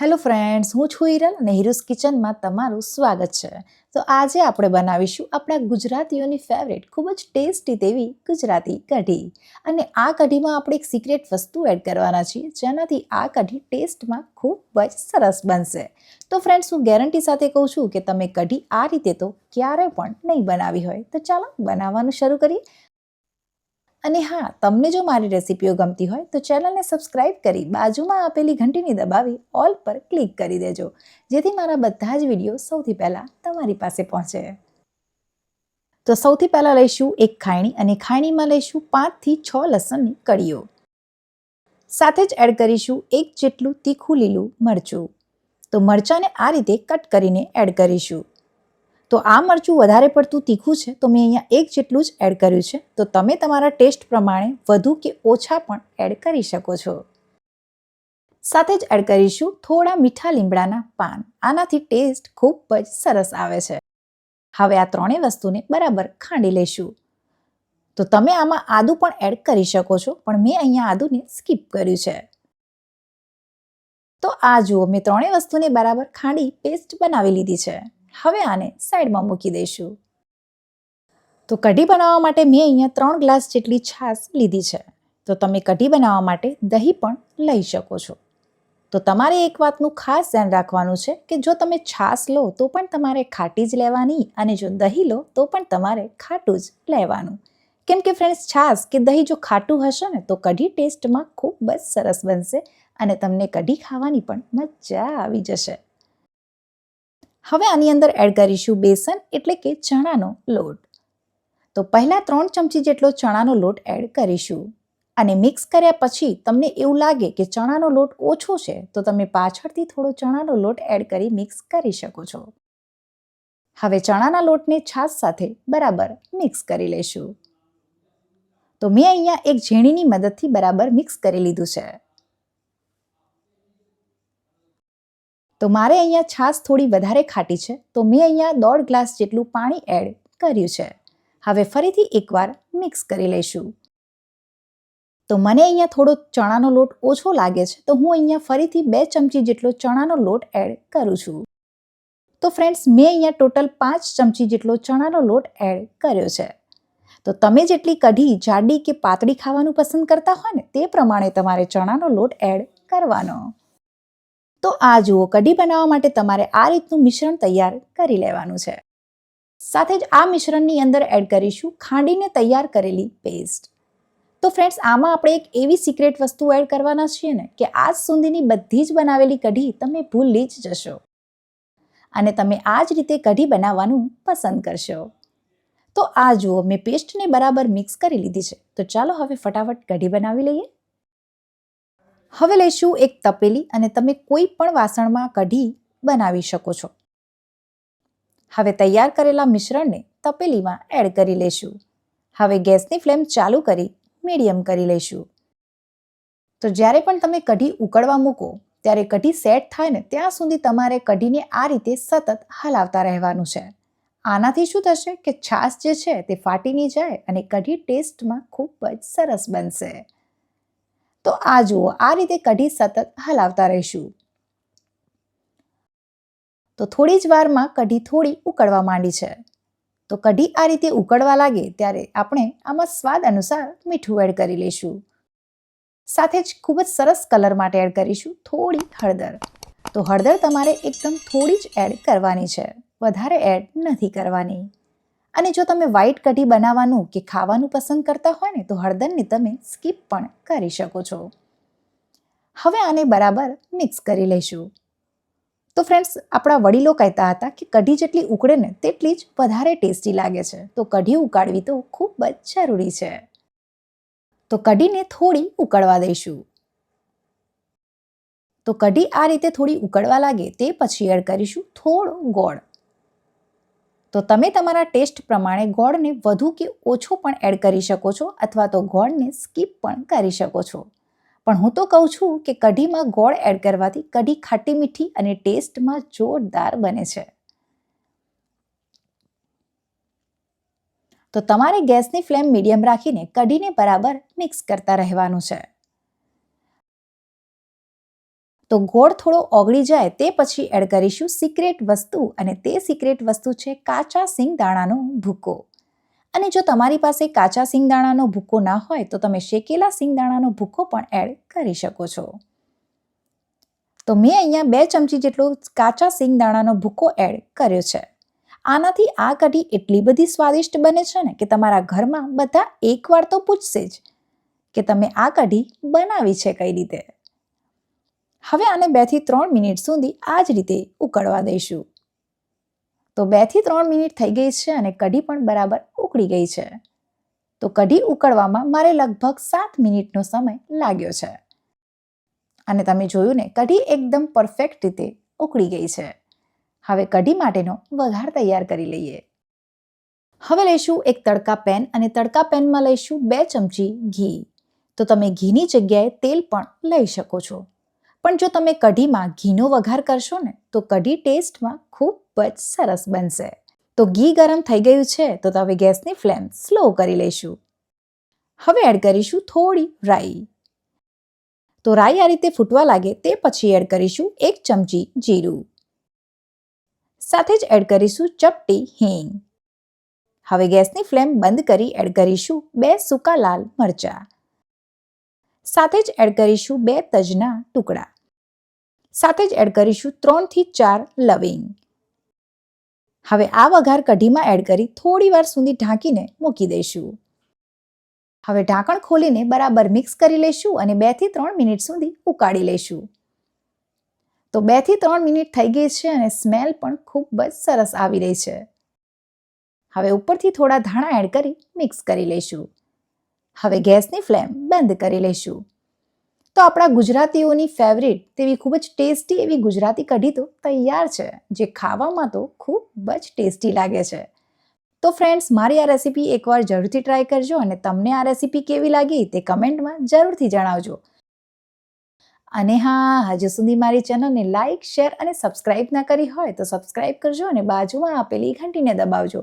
Hello friends હું છું હિરલ અને કિચનમાં તમારું સ્વાગત છે. તો આજે આપણે બનાવીશું આપણા ગુજરાતીઓની ફેવરેટ ખૂબ જ ટેસ્ટી તેવી ગુજરાતી કઢી. અને આ કઢીમાં આપણે એક સિક્રેટ વસ્તુ એડ કરવાના છીએ, જેનાથી આ કઢી ટેસ્ટમાં ખૂબ જ સરસ બનશે. તો ફ્રેન્ડ્સ હું ગેરંટી સાથે કહું છું કે તમે કઢી આ રીતે તો ક્યારે પણ નહીં બનાવી હોય. તો ચાલો બનાવવાનું શરૂ કરીએ. અને હા, તમને જો મારી રેસિપીઓ ગમતી હોય તો ચેનલને સબસ્ક્રાઇબ કરી બાજુમાં આપેલી ઘંટીની દબાવી ઓલ પર ક્લિક કરી દેજો, જેથી મારા બધા જ વીડિયો સૌથી પહેલાં તમારી પાસે પહોંચે. તો સૌથી પહેલાં લઈશું એક ખાયણી અને ખાયણીમાં લઈશું પાંચથી છ લસણની કળીઓ. સાથે જ એડ કરીશું એક જેટલું તીખું લીલું મરચું. તો મરચાંને આ રીતે કટ કરીને એડ કરીશું. તો આ મરચું વધારે પડતું તીખું છે, તો મેં અહીંયા એક જેટલું જ એડ કર્યું છે. તો તમે તમારા ટેસ્ટ પ્રમાણે વધુ કે ઓછા પણ એડ કરી શકો છો. સાથે જ એડ કરીશું થોડા મીઠા લીમડાના પાન. આનાથી ટેસ્ટ ખૂબ જ સરસ આવે છે. હવે આ ત્રણેય વસ્તુને બરાબર ખાંડી લઈશું. તો તમે આમાં આદુ પણ એડ કરી શકો છો, પણ મેં અહીંયા આદુને સ્કીપ કર્યું છે. તો આ જુઓ, મેં ત્રણેય વસ્તુને બરાબર ખાંડી પેસ્ટ બનાવી લીધી છે. હવે આને સાઈડમાં મૂકી દઈશું. તો કઢી બનાવવા માટે મેં અહીંયા ત્રણ ગ્લાસ જેટલી છાશ લીધી છે. તો તમે કઢી બનાવવા માટે દહીં પણ લઈ શકો છો. તો તમારે એક વાતનું ખાસ ધ્યાન રાખવાનું છે કે જો તમે છાશ લો તો પણ તમારે ખાટી જ લેવાની અને જો દહીં લો તો પણ તમારે ખાટું જ લેવાનું. કેમ કે ફ્રેન્ડ્સ છાશ કે દહીં જો ખાટું હશે ને તો કઢી ટેસ્ટમાં ખૂબ જ સરસ બનશે અને તમને કઢી ખાવાની પણ મજા આવી જશે. હવે આની અંદર એડ કરીશું બેસન એટલે કે ચણાનો લોટ. તો પહેલાં ત્રણ ચમચી જેટલો ચણાનો લોટ એડ કરીશું. અને મિક્સ કર્યા પછી તમને એવું લાગે કે ચણાનો લોટ ઓછો છે, તો તમે પાછળથી થોડો ચણાનો લોટ એડ કરી મિક્સ કરી શકો છો. હવે ચણાના લોટને છાશ સાથે બરાબર મિક્સ કરી લઈશું તો મેં અહીંયા એક ઝીણીની મદદથી બરાબર મિક્સ કરી લીધું છે. તો મારે અહીંયા છાશ થોડી વધારે ખાટી છે, તો મેં અહીંયા દોઢ ગ્લાસ જેટલું પાણી એડ કર્યું છે. હવે ફરીથી એકવાર મિક્સ કરી લઈશું. તો મને અહીંયા થોડો ચણાનો લોટ ઓછો લાગે છે, તો હું અહીંયા ફરીથી બે ચમચી જેટલો ચણાનો લોટ એડ કરું છું. તો ફ્રેન્ડ્સ, મેં અહીંયા ટોટલ પાંચ ચમચી જેટલો ચણાનો લોટ એડ કર્યો છે. તો તમે જેટલી કઢી, જાડી કે પાતળી ખાવાનું પસંદ કરતા હોય ને, તે પ્રમાણે તમારે ચણાનો લોટ એડ કરવાનો. તો આ જુઓ, કઢી બનાવવા માટે તમારે આ રીતનું મિશ્રણ તૈયાર કરી લેવાનું છે. સાથે જ આ મિશ્રણની અંદર એડ કરીશું ખાંડીને તૈયાર કરેલી પેસ્ટ તો ફ્રેન્ડ્સ આમાં આપણે એક એવી સિક્રેટ વસ્તુ એડ કરવાના છીએ ને કે આજ સુધીની બધી જ બનાવેલી કઢી તમે ભૂલી જ જશો. અને તમે આ જ રીતે કઢી બનાવવાનું પસંદ કરશો. તો આ જુઓ, મેં પેસ્ટને બરાબર મિક્સ કરી લીધી છે. તો ચાલો હવે ફટાફટ કઢી બનાવી લઈએ. હવે લઈશું એક તપેલી અને તમે કોઈ પણ વાસણમાં કઢી બનાવી શકો છો. હવે તૈયાર કરેલા મિશ્રણને તપેલીમાં એડ કરી લઈશું. હવે ગેસની ફ્લેમ ચાલુ કરી મીડિયમ કરી લઈશું. તો જ્યારે પણ તમે કઢી ઉકળવા મૂકો, ત્યારે કઢી સેટ થાય ને ત્યાં સુધી તમારે કઢીને આ રીતે સતત હલાવતા રહેવાનું છે. આનાથી શું થશે કે છાશ જે છે તે ફાટી નહીં જાય અને કઢી ટેસ્ટમાં ખૂબ જ સરસ બનશે. તો આ જુઓ, આ રીતે કઢી સતત હલાવતા રહીશું. તો થોડી જ વારમાં કઢી થોડી ઉકળવા માંડી છે. તો કઢી આ રીતે ઉકળવા લાગે ત્યારે આપણે આમાં સ્વાદ અનુસાર મીઠું એડ કરી લઈશું. સાથે જ ખૂબ જ સરસ કલર માટે એડ કરીશું થોડી હળદર. તો હળદર તમારે એકદમ થોડી જ એડ કરવાની છે. વધારે એડ નથી કરવાની. અને જો તમે વ્હાઈટ કઢી બનાવવાનું કે ખાવાનું પસંદ કરતા હોય ને, તો હળદરને તમે સ્કીપ પણ કરી શકો છો. હવે આને બરાબર મિક્સ કરી લઈશું. તો ફ્રેન્ડ્સ આપણા વડીલો કહેતા હતા કે કઢી જેટલી ઉકળે ને, તેટલી જ વધારે ટેસ્ટી લાગે છે. તો કઢી ઉકાળવી તો ખૂબ જ જરૂરી છે. તો કઢીને થોડી ઉકળવા દઈશું. તો કઢી આ રીતે થોડી ઉકળવા લાગે, તે પછી એડ કરીશું થોડો ગોળ. તો તમે તમારા ટેસ્ટ પ્રમાણે ગોળને વધુ કે ઓછો પણ એડ કરી શકો છો અથવા તો ગોળને સ્કીપ પણ કરી શકો છો. પણ હું તો કહું છું કે કઢીમાં ગોળ એડ કરવાથી કઢી ખાટી મીઠી અને ટેસ્ટમાં જોરદાર બને છે. તો તમારે ગેસની ફ્લેમ મીડિયમ રાખીને કઢીને બરાબર મિક્સ કરતા રહેવાનું છે. તો ગોળ થોડો ઓગળી જાય તે પછી એડ કરીશું સિક્રેટ વસ્તુ અને તે સિક્રેટ વસ્તુ છે કાચા સિંગદાણાનો ભૂકો. અને જો તમારી પાસે કાચા સિંગદાણાનો ભૂકો ના હોય તો તમે શેકેલા સિંગદાણાનો ભૂકો પણ એડ કરી શકો છો. તો મેં અહીંયા બે ચમચી જેટલો કાચા સિંગદાણાનો ભૂકો એડ કર્યો છે. આનાથી આ કઢી એટલી બધી સ્વાદિષ્ટ બને છે ને કે તમારા ઘરમાં બધા એકવાર તો પૂછશે જ કે તમે આ કઢી બનાવી છે કઈ રીતે? હવે આને બેથી ત્રણ મિનિટ સુધી આ જ રીતે ઉકળવા દઈશું. તો બેથી ત્રણ મિનિટ થઈ ગઈ છે અને કઢી પણ બરાબર ઉકળી ગઈ છે. તો કઢી ઉકળવામાં મારે લગભગ સાત મિનિટનો સમય લાગ્યો છે. અને તમે જોયું ને, કઢી એકદમ પરફેક્ટ રીતે ઉકળી ગઈ છે. હવે કઢી માટેનો વઘાર તૈયાર કરી લઈએ. હવે લઈશું એક તડકા પેન અને તડકા પેનમાં લઈશું બે ચમચી ઘી. તો તમે ઘીની જગ્યાએ તેલ પણ લઈ શકો છો. પણ જો તમે કઢીમાં ઘીનો વઘાર કરશો ને, તો કઢી ટેસ્ટમાં ખૂબ જ સરસ બનશે. તો ઘી ગરમ થઈ ગયું છે, તો હવે ગેસની ફ્લેમ સ્લો કરી લઈશું. હવે એડ કરીશું થોડી રાઈ. તો રાઈ આ રીતે ફૂટવા લાગે તે પછી એડ કરીશું એક ચમચી જીરું. સાથે જ એડ કરીશું ચપટી હિંગ. હવે ગેસની ફ્લેમ બંધ કરી એડ કરીશું બે સૂકા લાલ મરચાં. સાથે જ એડ કરીશું બે તજના ટુકડા. સાથે જ એડ કરીશું ત્રણથી ચાર લવિંગ. હવે આ વઘાર કઢીમાં એડ કરી થોડી વાર સુધી ઢાંકીને મૂકી દઈશું. હવે ઢાંકણ ખોલીને બરાબર મિક્સ કરી લઈશું અને બેથી ત્રણ મિનિટ સુધી ઉકાળી લઈશું. તો બેથી ત્રણ મિનિટ થઈ ગઈ છે અને સ્મેલ પણ ખૂબ જ સરસ આવી રહી છે. હવે ઉપરથી થોડા ધાણા એડ કરી મિક્સ કરી લઈશું. હવે ગેસની ફ્લેમ બંધ કરી લઈશું. તો આપણા ગુજરાતીઓની ફેવરિટ તેવી ખૂબ જ ટેસ્ટી એવી ગુજરાતી કઢી તો તૈયાર છે, જે ખાવામાં તો ખૂબ જ ટેસ્ટી લાગે છે. તો ફ્રેન્ડ્સ મારી આ રેસીપી એકવાર જરૂરથી ટ્રાય કરજો અને તમને આ રેસીપી કેવી લાગી તે કમેન્ટમાં જરૂરથી જણાવજો. અને હા, હજુ સુધી મારી ચેનલને લાઇક શેર અને સબસ્ક્રાઇબ ના કરી હોય તો સબસ્ક્રાઇબ કરજો અને બાજુમાં આપેલી ઘંટીને દબાવજો.